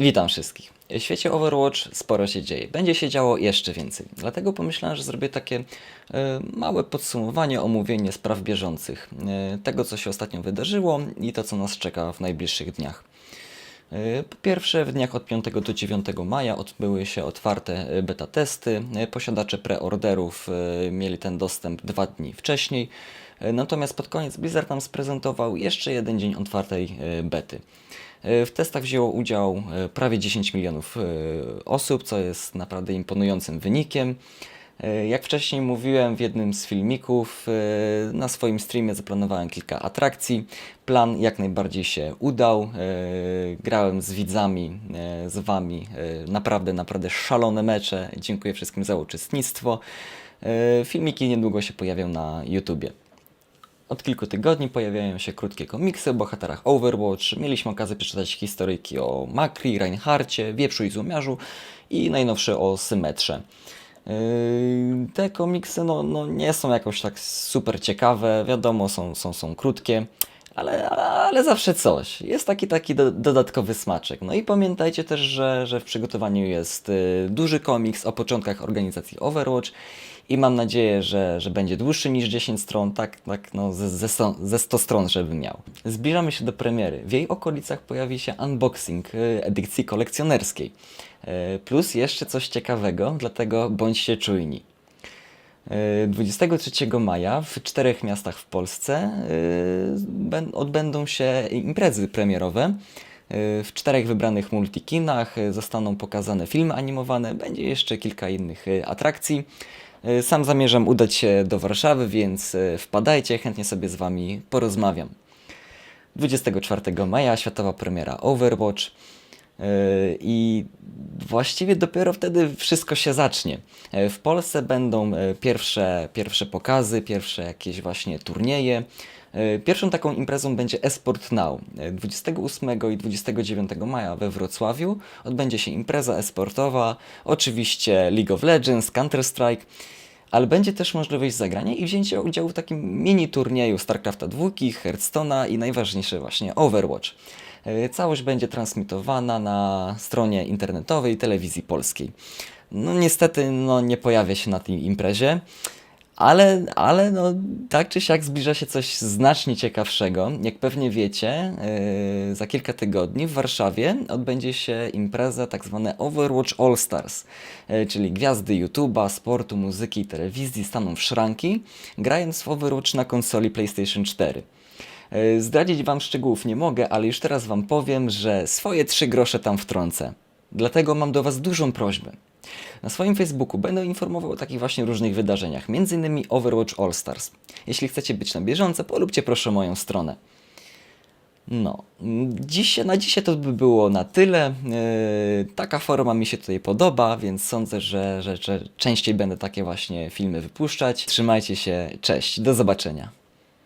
Witam wszystkich. W świecie Overwatch sporo się dzieje. Będzie się działo jeszcze więcej. Dlatego pomyślałem, że zrobię takie e, małe podsumowanie, omówienie spraw bieżących. E, tego, co się ostatnio wydarzyło i to, co nas czeka w najbliższych dniach. E, Po pierwsze, w dniach od 5 do 9 maja odbyły się otwarte beta testy. Posiadacze preorderów mieli ten dostęp dwa dni wcześniej. Natomiast pod koniec Blizzard nam sprezentował jeszcze jeden dzień otwartej bety. E, W testach wzięło udział e, prawie 10 milionów e, osób, co jest naprawdę imponującym wynikiem. Jak wcześniej mówiłem w jednym z filmików, na swoim streamie zaplanowałem kilka atrakcji. Plan jak najbardziej się udał. Grałem z widzami, z Wami. Naprawdę, naprawdę szalone mecze. Dziękuję wszystkim za uczestnictwo. Filmiki niedługo się pojawią na YouTubie. Od kilku tygodni pojawiają się krótkie komiksy o bohaterach Overwatch. Mieliśmy okazję przeczytać historyjki o Makri, Reinhardcie, Wieprzu i Złomiarzu i najnowsze o Symetrze. Yy, Te komiksy no, no nie są jakoś tak super ciekawe, wiadomo, są, są, są krótkie, ale, ale zawsze coś. Jest taki taki do, dodatkowy smaczek. No i pamiętajcie też, że, że w przygotowaniu jest y, duży komiks o początkach organizacji Overwatch i mam nadzieję, że, że będzie dłuższy niż 10 stron, tak, tak no ze, ze, ze 100 stron, żeby miał. Zbliżamy się do premiery. W jej okolicach pojawi się unboxing y, edycji kolekcjonerskiej. Y, Plus jeszcze coś ciekawego, dlatego bądźcie czujni. Y, 23 maja w czterech miastach w Polsce bę- odbędą się imprezy premierowe. Y, W czterech wybranych multikinach zostaną pokazane filmy animowane, będzie jeszcze kilka innych atrakcji. Sam zamierzam udać się do Warszawy, więc wpadajcie, chętnie sobie z Wami porozmawiam. 24 maja światowa premiera Overwatch. Yy, I właściwie dopiero wtedy wszystko się zacznie. Yy, W Polsce będą yy, pierwsze, pierwsze pokazy, pierwsze jakieś właśnie turnieje. Pierwszą taką imprezą będzie Esport Now. Yy, 28 i 29 maja we Wrocławiu odbędzie się impreza esportowa, oczywiście League of Legends, Counter-Strike, ale będzie też możliwość zagrania i wzięcia udziału w takim mini turnieju StarCrafta 2, Hearthstone'a i najważniejsze właśnie Overwatch. E, Całość będzie transmitowana na stronie internetowej telewizji polskiej. No niestety no, nie pojawia się na tej imprezie, ale, ale no, tak czy siak zbliża się coś znacznie ciekawszego. Jak pewnie wiecie, yy, za kilka tygodni w Warszawie odbędzie się impreza tak zwane Overwatch All Stars, yy, czyli gwiazdy YouTube'a, sportu, muzyki i telewizji staną w szranki, grając w Overwatch na konsoli PlayStation 4. Yy, Zdradzić Wam szczegółów nie mogę, ale już teraz Wam powiem, że swoje trzy grosze tam wtrącę. Dlatego mam do Was dużą prośbę. Na swoim Facebooku będę informował o takich właśnie różnych wydarzeniach, m.in. Overwatch All Stars. Jeśli chcecie być na bieżąco, polubcie proszę moją stronę. No, dziś, na dzisiaj to by było na tyle. Yy, taka forma mi się tutaj podoba, więc sądzę, że, że, że częściej będę takie właśnie filmy wypuszczać. Trzymajcie się, cześć, do zobaczenia.